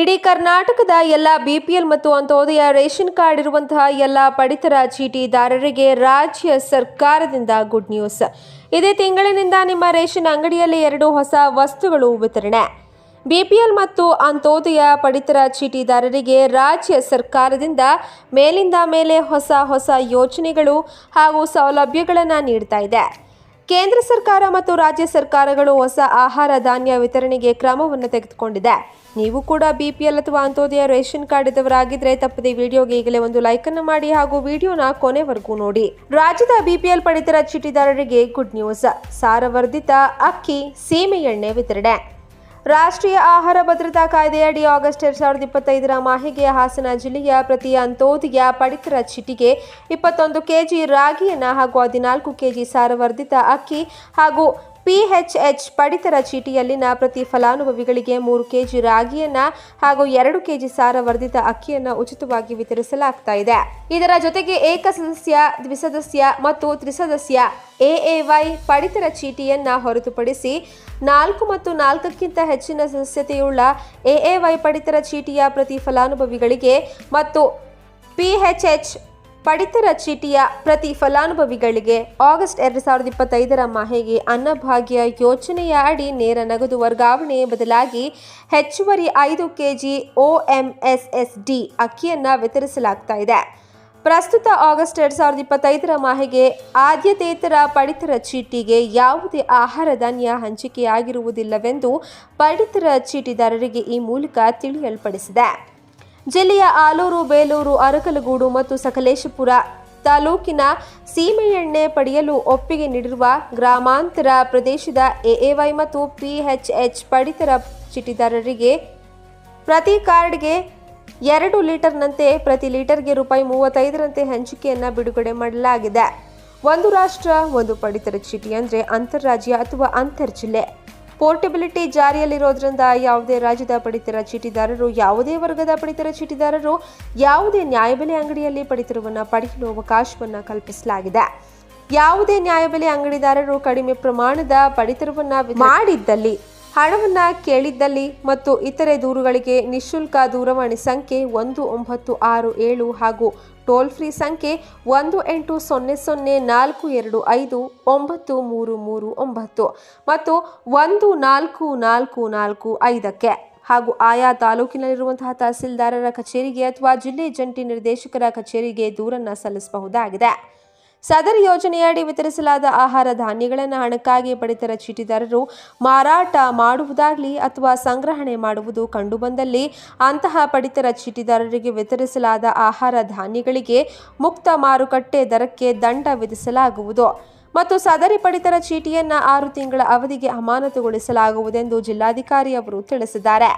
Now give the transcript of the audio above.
ಇಡೀ ಕರ್ನಾಟಕದ ಎಲ್ಲ ಬಿಪಿಎಲ್ ಮತ್ತು ಅಂತ್ಯೋದಯ ರೇಷನ್ ಕಾರ್ಡ್ ಇರುವಂತಹ ಎಲ್ಲ ಪಡಿತರ ಚೀಟಿದಾರರಿಗೆ ರಾಜ್ಯ ಸರ್ಕಾರದಿಂದ ಗುಡ್ ನ್ಯೂಸ್ ಇದೇ ತಿಂಗಳಿನಿಂದ ನಿಮ್ಮ ರೇಷನ್ ಅಂಗಡಿಯಲ್ಲಿ ಎರಡು ಹೊಸ ವಸ್ತುಗಳು ವಿತರಣೆ. ಬಿಪಿಎಲ್ ಮತ್ತು ಅಂತ್ಯೋದಯ ಪಡಿತರ ಚೀಟಿದಾರರಿಗೆ ರಾಜ್ಯ ಸರ್ಕಾರದಿಂದ ಮೇಲಿಂದ ಮೇಲೆ ಹೊಸ ಹೊಸ ಯೋಜನೆಗಳು ಹಾಗೂ ಸೌಲಭ್ಯಗಳನ್ನು ನೀಡ್ತಾ ಇದೆ. ಕೇಂದ್ರ ಸರ್ಕಾರ ಮತ್ತು ರಾಜ್ಯ ಸರ್ಕಾರಗಳು ಹೊಸ ಆಹಾರ ಧಾನ್ಯ ವಿತರಣೆಗೆ ಕ್ರಮವನ್ನು ತೆಗೆದುಕೊಂಡಿದೆ. ನೀವು ಕೂಡ ಬಿಪಿಎಲ್ ಅಥವಾ ಅಂತ್ಯೋದಯ ರೇಷನ್ ಕಾರ್ಡ್ ಇದ್ದವರಾಗಿದ್ರೆ ತಪ್ಪದೆ ವಿಡಿಯೋಗೆ ಈಗಲೇ ಒಂದು ಲೈಕ್ ಅನ್ನು ಮಾಡಿ ಹಾಗೂ ವಿಡಿಯೋನ ಕೊನೆವರೆಗೂ ನೋಡಿ. ರಾಜ್ಯದ ಬಿಪಿಎಲ್ ಪಡಿತರ ಚೀಟಿದಾರರಿಗೆ ಗುಡ್ ನ್ಯೂಸ್. ಸಾರವರ್ಧಿತ ಅಕ್ಕಿ ಸೀಮೆ ಎಣ್ಣೆ ವಿತರಣೆ. ರಾಷ್ಟ್ರೀಯ ಆಹಾರ ಭದ್ರತಾ ಕಾಯ್ದೆಯಡಿ ಆಗಸ್ಟ್ ಎರಡ್ ಸಾವಿರದ ಇಪ್ಪತ್ತೈದರ ಮಾಹಿಗೆ ಹಾಸನ ಜಿಲ್ಲೆಯ ಪ್ರತಿ ಅಂತೋದಿಯ ಪಡಿತರ ಚೀಟಿಗೆ ಇಪ್ಪತ್ತೊಂದು ಕೆಜಿ ರಾಗಿಯನ್ನು ಹಾಗೂ ಹದಿನಾಲ್ಕು ಕೆಜಿ ಸಾರವರ್ಧಿತ ಅಕ್ಕಿ ಹಾಗೂ ಪಿಎಚ್ಎಚ್ ಪಡಿತರ ಚೀಟಿಯಲ್ಲಿನ ಪ್ರತಿ ಫಲಾನುಭವಿಗಳಿಗೆ ಮೂರು ಕೆಜಿ ರಾಗಿಯನ್ನ ಹಾಗೂ ಎರಡು ಕೆಜಿ ಸಾರವರ್ಧಿತ ಅಕ್ಕಿಯನ್ನು ಉಚಿತವಾಗಿ ವಿತರಿಸಲಾಗ್ತಾ ಇದೆ. ಇದರ ಜೊತೆಗೆ ಏಕಸದಸ್ಯ, ದ್ವಿಸದಸ್ಯ ಮತ್ತು ತ್ರಿಸದಸ್ಯ ಎಎವೈ ಪಡಿತರ ಚೀಟಿಯನ್ನ ಹೊರತುಪಡಿಸಿ ನಾಲ್ಕು ಮತ್ತು ನಾಲ್ಕಕ್ಕಿಂತ ಹೆಚ್ಚಿನ ಸದಸ್ಯತೆಯುಳ್ಳ ಎಎವೈ ಪಡಿತರ ಚೀಟಿಯ ಪ್ರತಿ ಫಲಾನುಭವಿಗಳಿಗೆ ಮತ್ತು ಪಿಎಚ್ಎಚ್ ಪಡಿತರ ಚೀಟಿಯ ಪ್ರತಿ ಫಲಾನುಭವಿಗಳಿಗೆ ಆಗಸ್ಟ್ ಎರಡು ಸಾವಿರದ ಇಪ್ಪತ್ತೈದರ ಮಾಹೆಗೆ ಅನ್ನಭಾಗ್ಯ ಯೋಜನೆಯ ಅಡಿ ನೇರ ನಗದು ವರ್ಗಾವಣೆ ಬದಲಾಗಿ ಹೆಚ್ಚುವರಿ ಐದು ಕೆಜಿ ಡಿ ಅಕ್ಕಿಯನ್ನು ವಿತರಿಸಲಾಗ್ತಾ ಇದೆ. ಪ್ರಸ್ತುತ ಆಗಸ್ಟ್ ಎರಡ್ ಸಾವಿರದ ಇಪ್ಪತ್ತೈದರ ಮಾಹೆಗೆ ಆದ್ಯತೇತರ ಪಡಿತರ ಚೀಟಿಗೆ ಯಾವುದೇ ಆಹಾರ ಧಾನ್ಯ ಹಂಚಿಕೆಯಾಗಿರುವುದಿಲ್ಲವೆಂದು ಪಡಿತರ ಚೀಟಿದಾರರಿಗೆ ಈ ಮೂಲಕ ತಿಳಿಯಲ್ಪಡಿಸಿದೆ. ಜಿಲ್ಲೆಯ ಆಲೂರು, ಬೇಲೂರು, ಅರಕಲಗೂಡು ಮತ್ತು ಸಕಲೇಶಪುರ ತಾಲೂಕಿನ ಸೀಮೆಎಣ್ಣೆ ಪಡೆಯಲು ಒಪ್ಪಿಗೆ ನೀಡಿರುವ ಗ್ರಾಮಾಂತರ ಪ್ರದೇಶದ ಎಎವೈ ಮತ್ತು ಪಿಎಚ್ಎಚ್ ಪಡಿತರ ಚೀಟಿದಾರರಿಗೆ ಪ್ರತಿ ಕಾರ್ಡ್ಗೆ ಎರಡು ಲೀಟರ್ನಂತೆ ಪ್ರತಿ ಲೀಟರ್ಗೆ ರೂಪಾಯಿ ಮೂವತ್ತೈದರಂತೆ ಹಂಚಿಕೆಯನ್ನು ಬಿಡುಗಡೆ ಮಾಡಲಾಗಿದೆ. ಒಂದು ರಾಷ್ಟ್ರ, ಒಂದು ಪಡಿತರ ಚೀಟಿ ಅಂದರೆ ಅಂತರ್ರಾಜ್ಯ ಅಥವಾ ಅಂತರ್ ಜಿಲ್ಲೆ ಪೋರ್ಟಬಿಲಿಟಿ ಜಾರಿಯಲ್ಲಿರೋದ್ರಿಂದ ಯಾವುದೇ ರಾಜ್ಯದ ಪಡಿತರ ಚೀಟಿದಾರರು, ಯಾವುದೇ ವರ್ಗದ ಪಡಿತರ ಚೀಟಿದಾರರು ಯಾವುದೇ ನ್ಯಾಯಬೆಲೆ ಅಂಗಡಿಯಲ್ಲಿ ಪಡಿತರವನ್ನು ಪಡೆಯಲು ಅವಕಾಶವನ್ನು ಕಲ್ಪಿಸಲಾಗಿದೆ. ಯಾವುದೇ ನ್ಯಾಯಬೆಲೆ ಅಂಗಡಿದಾರರು ಕಡಿಮೆ ಪ್ರಮಾಣದ ಪಡಿತರವನ್ನು ಮಾಡಿದ್ದಲ್ಲಿ ಹಣವನ್ನು ಕೇಳಿದ್ದಲ್ಲಿ ಮತ್ತು ಇತರೆ ದೂರುಗಳಿಗೆ ನಿಶುಲ್ಕ ದೂರವಾಣಿ ಸಂಖ್ಯೆ ಒಂದು ಒಂಬತ್ತು ಆರು ಏಳು ಹಾಗೂ ಟೋಲ್ ಫ್ರೀ ಸಂಖ್ಯೆ ಒಂದು ಎಂಟು ಸೊನ್ನೆ ಸೊನ್ನೆ ನಾಲ್ಕು ಎರಡು ಐದು ಒಂಬತ್ತು ಮೂರು ಮೂರು ಒಂಬತ್ತು ಮತ್ತು ಒಂದು ನಾಲ್ಕು ನಾಲ್ಕು ನಾಲ್ಕು ಐದಕ್ಕೆ. ಹಾಗೂ ಆಯಾ ತಾಲೂಕಿನಲ್ಲಿರುವಂತಹ ತಹಸೀಲ್ದಾರರ ಕಚೇರಿಗೆ ಅಥವಾ ಜಿಲ್ಲೆ ಜಂಟಿ ನಿರ್ದೇಶಕರ ಕಚೇರಿಗೆ ದೂರನ್ನು ಸಲ್ಲಿಸಬಹುದಾಗಿದೆ. ಸದರಿ ಯೋಜನೆಯಡಿ ವಿತರಿಸಲಾದ ಆಹಾರ ಧಾನ್ಯಗಳನ್ನು ಹಣಕ್ಕಾಗಿ ಪಡಿತರ ಚೀಟಿದಾರರು ಮಾರಾಟ ಮಾಡುವುದಾಗಲಿ ಅಥವಾ ಸಂಗ್ರಹಣೆ ಮಾಡುವುದು ಕಂಡುಬಂದಲ್ಲಿ ಅಂತಹ ಪಡಿತರ ಚೀಟಿದಾರರಿಗೆ ವಿತರಿಸಲಾದ ಆಹಾರ ಧಾನ್ಯಗಳಿಗೆ ಮುಕ್ತ ಮಾರುಕಟ್ಟೆ ದರಕ್ಕೆ ದಂಡ ವಿಧಿಸಲಾಗುವುದು. ಮತ್ತು ಸದರಿ ಪಡಿತರ ಚೀಟಿಯನ್ನು ಆರು ತಿಂಗಳ ಅವಧಿಗೆ ಅಮಾನತುಗೊಳಿಸಲಾಗುವುದೆಂದು ಜಿಲ್ಲಾಧಿಕಾರಿ ಅವರು ತಿಳಿಸಿದ್ದಾರೆ.